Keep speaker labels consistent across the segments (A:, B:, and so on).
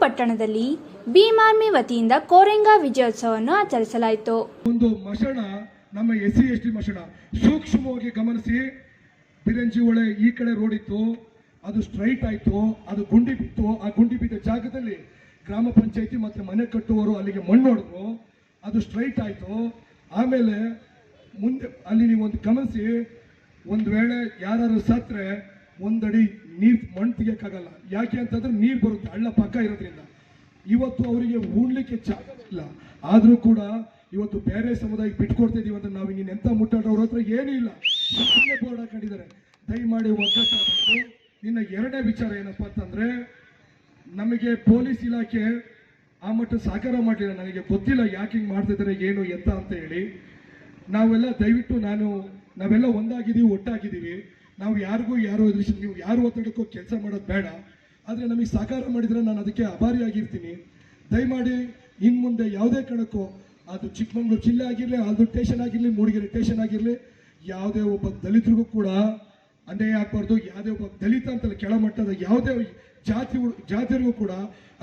A: ಪಟ್ಟಣದಲ್ಲಿ ಭೀಮಾರ್ಮಿ ವತಿಯಿಂದ ಕೋರೆಂಗಾ ವಿಜಯೋತ್ಸವವನ್ನು ಆಚರಿಸಲಾಯಿತು.
B: ಒಂದು ಮಶಣ, ನಮ್ಮ ಎಸ್ ಸಿ ಎಸ್ ಟಿ ಮಶಣ. ಸೂಕ್ಷ್ಮವಾಗಿ ಗಮನಿಸಿ ಬಿರಂಜಿ ಒಳೆ ಈ ಕಡೆ ರೋಡ್ ಇತ್ತು, ಅದು ಸ್ಟ್ರೈಟ್ ಆಯ್ತು, ಅದು ಗುಂಡಿ ಬಿತ್ತು. ಆ ಗುಂಡಿ ಬಿದ್ದ ಜಾಗದಲ್ಲಿ ಗ್ರಾಮ ಪಂಚಾಯತಿ ಮತ್ತೆ ಮನೆ ಕಟ್ಟುವವರು ಅಲ್ಲಿಗೆ ಮಣ್ಣು ಹೊಡೆದ್ರು. ಅದು ಸ್ಟ್ರೈಟ್ ಆಯ್ತು. ಆಮೇಲೆ ಮುಂದೆ, ಅಲ್ಲಿ ನೀವು ಒಂದು ಗಮನಿಸಿ, ಒಂದು ವೇಳೆ ಯಾರು ಸತ್ರೆ ಒಂದಡಿ ನೀರು ಮಣ್ಣು ತೆಗಿಯೋಕ್ಕಾಗಲ್ಲ. ಯಾಕೆ ಅಂತಂದ್ರೆ ನೀರು ಬರುತ್ತೆ, ಹಳ್ಳ ಪಕ್ಕ ಇರೋದ್ರಿಂದ. ಇವತ್ತು ಅವರಿಗೆ ಉಣ್ಲಿಕ್ಕೆ ಜಾಗ ಇಲ್ಲ. ಆದ್ರೂ ಕೂಡ ಇವತ್ತು ಬೇರೆ ಸಮುದಾಯಕ್ಕೆ ಬಿಟ್ಕೊಡ್ತಾ ಇದೀವಿ ಅಂತ ನಾವು ಇನ್ನೆಂತ ಎಂತ ಮುಟ್ಟಾಡೋರ ಹತ್ರ ಏನೂ ಇಲ್ಲ. ಬೋರ್ಡ್ ಹಾಕೊಂಡಿದ್ದಾರೆ. ದಯಮಾಡಿ ಒಗ್ಗಟ್ಟು ನಿನ್ನ ಎರಡನೇ ವಿಚಾರ ಏನಪ್ಪಾ ಅಂತಂದ್ರೆ, ನಮಗೆ ಪೊಲೀಸ್ ಇಲಾಖೆ ಆ ಮಟ್ಟ ಸಹಕಾರ ಮಾಡಲಿಲ್ಲ. ನನಗೆ ಗೊತ್ತಿಲ್ಲ ಯಾಕೆ ಹಿಂಗೆ ಮಾಡ್ತಿದ್ದಾರೆ ಏನು, ಎಂತ ಅಂತ ಹೇಳಿ. ನಾವೆಲ್ಲ ದಯವಿಟ್ಟು ನಾನು, ನಾವೆಲ್ಲ ಒಂದಾಗಿದ್ದೀವಿ, ಒಟ್ಟಾಗಿದ್ದೀವಿ. ನಾವು ಯಾರಿಗೂ ಯಾರು ಎದುರಿಸಿ ನೀವು ಯಾರು ಒತ್ತಡಕ್ಕೂ ಕೆಲಸ ಮಾಡೋದು ಬೇಡ. ಆದರೆ ನಮಗೆ ಸಹಕಾರ ಮಾಡಿದರೆ ನಾನು ಅದಕ್ಕೆ ಅಭಾರಿಯಾಗಿರ್ತೀನಿ ದಯಮಾಡಿ ಇನ್ನು ಮುಂದೆ ಯಾವುದೇ ಕಣಕ್ಕೂ ಅದು ಚಿಕ್ಕಮಂಗ್ಳೂರು ಜಿಲ್ಲೆ ಆಗಿರಲಿ ಅದು ಟೇಷನ್ ಆಗಿರಲಿ, ಮೂಡಿಗೆರೆ ಟೇಷನ್ ಆಗಿರಲಿ, ಯಾವುದೇ ಒಬ್ಬ ದಲಿತರಿಗೂ ಕೂಡ ಅನ್ಯಾಯ ಆಗಬಾರ್ದು. ಯಾವುದೇ ಒಬ್ಬ ದಲಿತ ಅಂತಲ್ಲ ಕೆಳಮಟ್ಟದ ಯಾವುದೇ ಜಾತಿ ಜಾತಿಯರಿಗೂ ಕೂಡ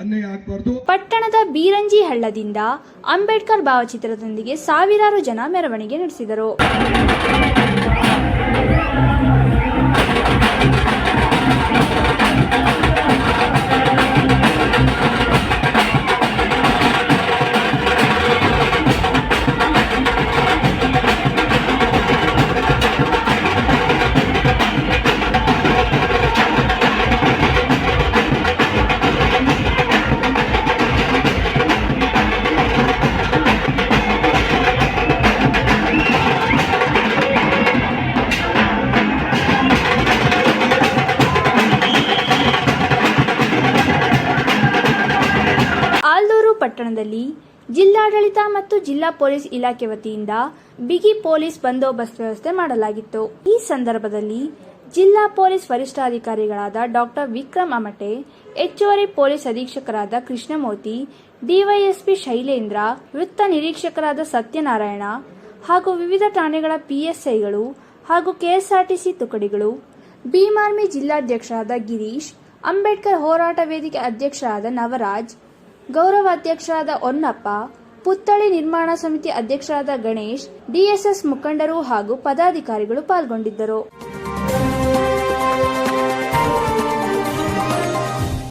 B: ಅನ್ಯಾಯ ಆಗಬಾರ್ದು.
A: ಪಟ್ಟಣದ ಬೀರಂಜಿ ಹಳ್ಳದಿಂದ ಅಂಬೇಡ್ಕರ್ ಭಾವಚಿತ್ರದೊಂದಿಗೆ ಸಾವಿರಾರು ಜನ ಮೆರವಣಿಗೆ ನಡೆಸಿದರು. ಪಟ್ಟಣದಲ್ಲಿ ಜಿಲ್ಲಾಡಳಿತ ಮತ್ತು ಜಿಲ್ಲಾ ಪೊಲೀಸ್ ಇಲಾಖೆ ವತಿಯಿಂದ ಬಿಗಿ ಪೊಲೀಸ್ ಬಂದೋಬಸ್ತ್ ವ್ಯವಸ್ಥೆ ಮಾಡಲಾಗಿತ್ತು. ಈ ಸಂದರ್ಭದಲ್ಲಿ ಜಿಲ್ಲಾ ಪೊಲೀಸ್ ವರಿಷ್ಠಾಧಿಕಾರಿಗಳಾದ ಡಾಕ್ಟರ್ ವಿಕ್ರಮ್ ಅಮಟೆ, ಹೆಚ್ಚುವರಿ ಪೊಲೀಸ್ ಅಧೀಕ್ಷಕರಾದ ಕೃಷ್ಣಮೂರ್ತಿ, ಡಿವೈಎಸ್ಪಿ ಶೈಲೇಂದ್ರ, ವೃತ್ತ ನಿರೀಕ್ಷಕರಾದ ಸತ್ಯನಾರಾಯಣ ಹಾಗೂ ವಿವಿಧ ಠಾಣೆಗಳ ಪಿಎಸ್ಐಗಳು ಹಾಗೂ ಕೆಎಸ್ಆರ್ಟಿಸಿ ತುಕಡಿಗಳು ಭೀಮಾರ್ಮಿ ಜಿಲ್ಲಾಧ್ಯಕ್ಷರಾದ ಗಿರೀಶ್, ಅಂಬೇಡ್ಕರ್ ಹೋರಾಟ ವೇದಿಕೆ ಅಧ್ಯಕ್ಷರಾದ ನವರಾಜ್ ಗೌರವ ಅಧ್ಯಕ್ಷರಾದ ಹೊನ್ನಪ್ಪ ಪುತ್ಥಳಿ ನಿರ್ಮಾಣ ಸಮಿತಿ ಅಧ್ಯಕ್ಷರಾದ ಗಣೇಶ್ ಡಿಎಸ್ಎಸ್ ಮುಖಂಡರು ಹಾಗೂ ಪದಾಧಿಕಾರಿಗಳು ಪಾಲ್ಗೊಂಡಿದ್ದರು.